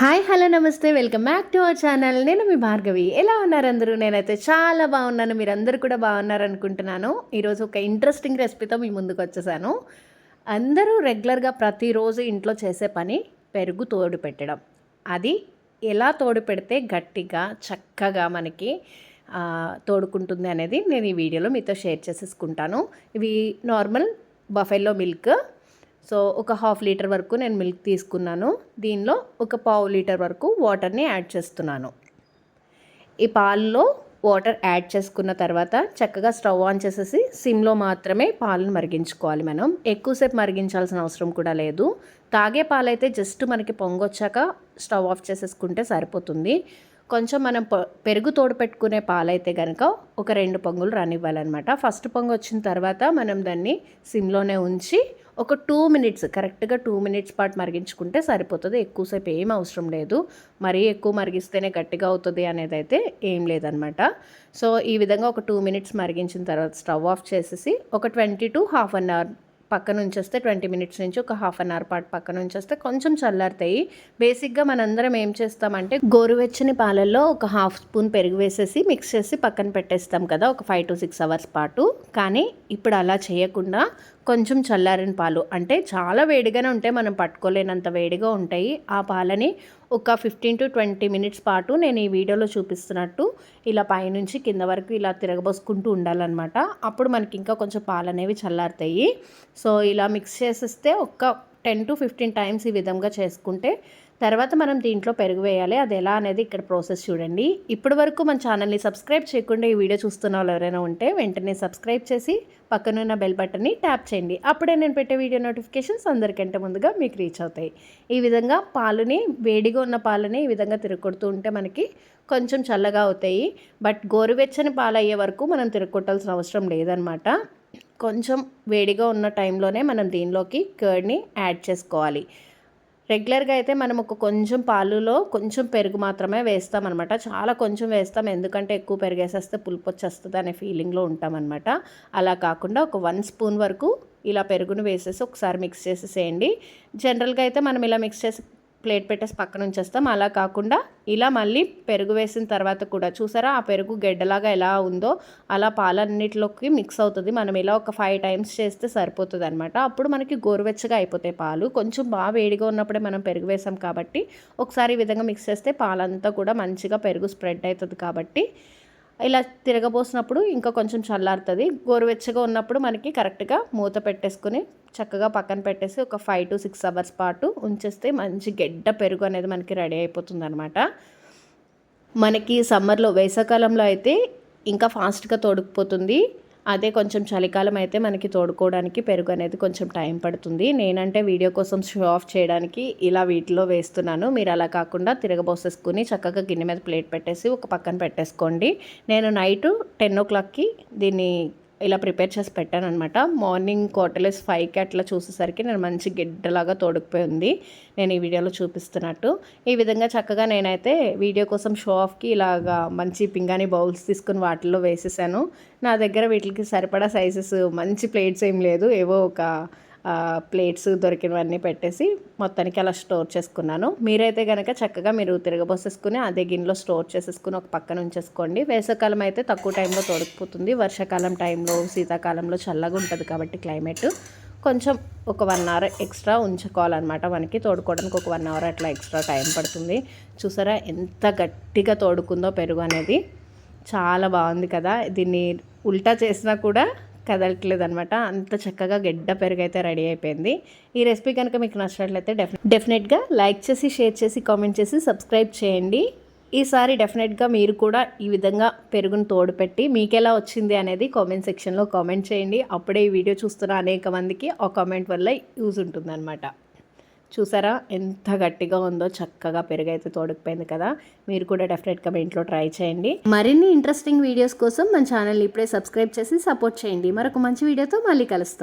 Hi hello నమస్తే. Welcome back to our channel. నేను మీ భార్గవి. ఎలా ఉన్నారు అందరూ? నేనైతే చాలా బాగున్నాను. మీరందరూ కూడా బాగున్నారు అనుకుంటున్నాను ఈరోజు ఒక ఇంట్రెస్టింగ్ రెసిపీతో మీ ముందుకు వచ్చేసాను. అందరూ రెగ్యులర్గా ప్రతిరోజు ఇంట్లో చేసే పని పెరుగు తోడు పెట్టడం. అది ఎలా తోడు పెడితే గట్టిగా చక్కగా మనకి తోడుకుంటుంది అనేది నేను ఈ వీడియోలో మీతో షేర్ చేసేసుకుంటాను. ఇవి నార్మల్ బఫెల్లో మిల్క్ సో ఒక హాఫ్ లీటర్ వరకు నేను మిల్క్ తీసుకున్నాను. దీనిలో ఒక పావు లీటర్ వరకు వాటర్ని యాడ్ చేస్తున్నాను. ఈ పాలలో వాటర్ యాడ్ చేసుకున్న తర్వాత చక్కగా స్టవ్ ఆన్ చేసేసి సిమ్లో మాత్రమే పాలను మరిగించుకోవాలి మనం. ఎక్కువసేపు మరిగించాల్సిన అవసరం కూడా లేదు. తాగే పాలైతే జస్ట్ మనకి పొంగొచ్చాక స్టవ్ ఆఫ్ చేసేసుకుంటే సరిపోతుంది. కొంచెం మనం పెరుగు తోడు పెట్టుకునే పాలైతే కనుక ఒక రెండు పొంగులు రానివ్వాలన్నమాట. ఫస్ట్ పొంగు వచ్చిన తర్వాత మనం దాన్ని సిమ్లోనే ఉంచి ఒక టూ మినిట్స్ కరెక్ట్గా టూ మినిట్స్ పాటు మరిగించుకుంటే సరిపోతుంది. ఎక్కువసేపు ఏం అవసరం లేదు. మరీ ఎక్కువ మరిగిస్తేనే గట్టిగా అవుతుంది అనేది అయితే ఏం లేదనమాట సో ఈ విధంగా ఒక టూ మినిట్స్ మరిగించిన తర్వాత స్టవ్ ఆఫ్ చేసేసి ఒక twenty to half an hour పక్కన ఉంచేస్తే ట్వంటీ మినిట్స్ నుంచి ఒక హాఫ్ అన్ అవర్ పాటు పక్కన ఉంచేస్తే కొంచెం చల్లారుతాయి. బేసిక్గా మనందరం ఏం చేస్తామంటే గోరువెచ్చని పాలల్లో ఒక హాఫ్ స్పూన్ పెరుగు వేసేసి మిక్స్ చేసి పక్కన పెట్టేస్తాం కదా ఒక ఫైవ్ టు సిక్స్ అవర్స్ పాటు. కానీ ఇప్పుడు అలా చేయకుండా కొంచెం చల్లారిన పాలు. అంటే చాలా వేడిగానే ఉంటాయి మనం పట్టుకోలేనంత వేడిగా ఉంటాయి. ఆ పాలని ఒక ఫిఫ్టీన్ టు ట్వంటీ మినిట్స్ పాటు నేను ఈ వీడియోలో చూపిస్తున్నట్టు ఇలా పైనుంచి కింద వరకు ఇలా తిరగబోసుకుంటూ ఉండాలన్నమాట. అప్పుడు మనకి ఇంకా కొంచెం పాలు అనేవి చల్లారుతాయి. సో ఇలా మిక్స్ చేసేస్తే ఒక టెన్ టు ఫిఫ్టీన్ టైమ్స్ ఈ విధంగా చేసుకుంటే తర్వాత మనం దీంట్లో పెరుగు వేయాలి. అది ఎలా అనేది ఇక్కడ ప్రాసెస్ చూడండి. ఇప్పటి వరకు మన ఛానల్ని సబ్స్క్రైబ్ చేయకుండా ఈ వీడియో చూస్తున్న వాళ్ళు ఎవరైనా ఉంటే వెంటనే సబ్స్క్రైబ్ చేసి పక్కనున్న బెల్ బటన్ని ట్యాప్ చేయండి. అప్పుడే నేను పెట్టే వీడియో నోటిఫికేషన్స్ అందరికంటే ముందుగా మీకు రీచ్ అవుతాయి. ఈ విధంగా పాలని వేడిగా ఉన్న పాలని ఈ విధంగా తిరగొడుతూ ఉంటే మనకి కొంచెం చల్లగా అవుతాయి. బట్ గోరువెచ్చని పాలు అయ్యే వరకు మనం తిరగొట్టాల్సిన అవసరం లేదనమాట. కొంచెం వేడిగా ఉన్న టైంలోనే మనం దీనిలోకి కర్డ్ని యాడ్ చేసుకోవాలి. రెగ్యులర్గా అయితే మనం ఒక కొంచెం పాలులో కొంచెం పెరుగు మాత్రమే వేస్తాం అనమాట చాలా కొంచెం వేస్తాం. ఎందుకంటే ఎక్కువ పెరుగు వేసేస్తే పులుపు వచ్చేస్తుంది అనే ఫీలింగ్లో ఉంటామన్నమాట. అలా కాకుండా ఒక వన్ స్పూన్ వరకు ఇలా పెరుగును వేసేసి ఒకసారి మిక్స్ చేసేసేయండి. జనరల్గా అయితే మనం ఇలా మిక్స్ చేసి ప్లేట్ పెట్టేసి పక్కన ఉంచేస్తాం. అలా కాకుండా ఇలా మళ్ళీ పెరుగు వేసిన తర్వాత కూడా చూసారా? ఆ పెరుగు గెడ్డలాగా ఎలా ఉందో అలా పాలన్నిటిలోకి మిక్స్ అవుతుంది. మనం ఇలా ఒక ఫైవ్ టైమ్స్ చేస్తే సరిపోతుంది అనమాట అప్పుడు మనకి గోరువెచ్చగా అయిపోతాయి పాలు. కొంచెం బాగా వేడిగా ఉన్నప్పుడే మనం పెరుగు వేసాం కాబట్టి ఒకసారి ఈ విధంగా మిక్స్ చేస్తే పాలంతా కూడా మంచిగా పెరుగు స్ప్రెడ్ అవుతుంది కాబట్టి ఇలా తిరగబోసినప్పుడు ఇంకా కొంచెం చల్లారుతుంది. గోరువెచ్చగా ఉన్నప్పుడు మనకి కరెక్ట్గా మూత పెట్టేసుకుని చక్కగా పక్కన పెట్టేసి ఒక ఫైవ్ టు సిక్స్ అవర్స్ పాటు ఉంచేస్తే మంచి గెడ్డ పెరుగు అనేది మనకి రెడీ అయిపోతుంది అనమాట మనకి సమ్మర్లో వేసవకాలంలో అయితే ఇంకా ఫాస్ట్గా తోడుకుపోతుంది. అదే కొంచెం చలికాలం అయితే మనకి తోడుకోవడానికి పెరుగు అనేది కొంచెం టైం పడుతుంది. నేనంటే వీడియో కోసం షో ఆఫ్ చేయడానికి ఇలా వీటిలో వేస్తున్నాను. మీరు అలా కాకుండా తిరగబోసేసుకుని చక్కగా గిన్నె మీద ప్లేట్ పెట్టేసి ఒక పక్కన పెట్టేసుకోండి. నేను నైట్ టెన్ ఓ క్లాక్కి దీన్ని ఇలా ప్రిపేర్ చేసి పెట్టాను అనమాట మార్నింగ్ క్వార్టర్లెస్ ఫైవ్కి అట్లా చూసేసరికి నేను మంచి గిడ్డలాగా తోడుకుపోయి ఉంది. నేను ఈ వీడియోలో చూపిస్తున్నట్టు. ఈ విధంగా చక్కగా నేనైతే వీడియో కోసం షో ఆఫ్కి ఇలాగా మంచి పింగాణి బౌల్స్ తీసుకుని వాటిల్లో వేసేసాను. నా దగ్గర వీటికి సరిపడా సైజెస్ మంచి ప్లేట్స్ ఏం లేదు. ఏవో ఒక ప్లేట్స్ దొరికినవన్నీ పెట్టేసి మొత్తానికి అలా స్టోర్ చేసుకున్నాను. మీరైతే కనుక చక్కగా మీరు తిరగబోసేసుకుని అదే గిన్నెలో స్టోర్ చేసేసుకుని ఒక పక్కన ఉంచేసుకోండి. వేసవకాలం అయితే తక్కువ టైంలో తొడిగిపోతుంది వర్షాకాలం టైంలో శీతాకాలంలో చల్లగా ఉంటుంది కాబట్టి క్లైమేట్ కొంచెం ఒక వన్ అవర్ ఎక్స్ట్రా ఉంచుకోవాలన్నమాట మనకి. తోడుకోవడానికి ఒక వన్ అవర్ అట్లా ఎక్స్ట్రా టైం పడుతుంది. చూసారా ఎంత గట్టిగా తోడుకుందో పెరుగు అనేది. చాలా బాగుంది కదా. దీన్ని ఉల్టా చేసినా కూడా కదలట్లేదు అనమాట అంత చక్కగా గెడ్డ పెరుగు అయితే రెడీ అయిపోయింది. ఈ రెసిపీ కనుక మీకు నచ్చినట్లయితే డెఫి డెఫినెట్గా లైక్ చేసి షేర్ చేసి కామెంట్ చేసి సబ్స్క్రైబ్ చేయండి. ఈసారి డెఫినెట్గా మీరు కూడా ఈ విధంగా పెరుగును తోడుపెట్టి మీకు ఎలా వచ్చింది అనేది కామెంట్ సెక్షన్లో కామెంట్ చేయండి. అప్పుడే ఈ వీడియో చూస్తున్న అనేక మందికి ఆ కామెంట్ వల్ల యూజ్ ఉంటుందన్నమాట. చూసారా? ఎంత గట్టిగా ఉందో చక్కగా పెరుగైతే తోడుకుపోయింది కదా? మీరు కూడా డెఫినెట్గా మీ ఇంట్లో ట్రై చేయండి. మరిన్ని ఇంట్రెస్టింగ్ వీడియోస్ కోసం మన ఛానల్ ఇప్పుడే సబ్స్క్రైబ్ చేసి సపోర్ట్ చేయండి. మరొక మంచి వీడియోతో మళ్ళీ కలుస్తాం.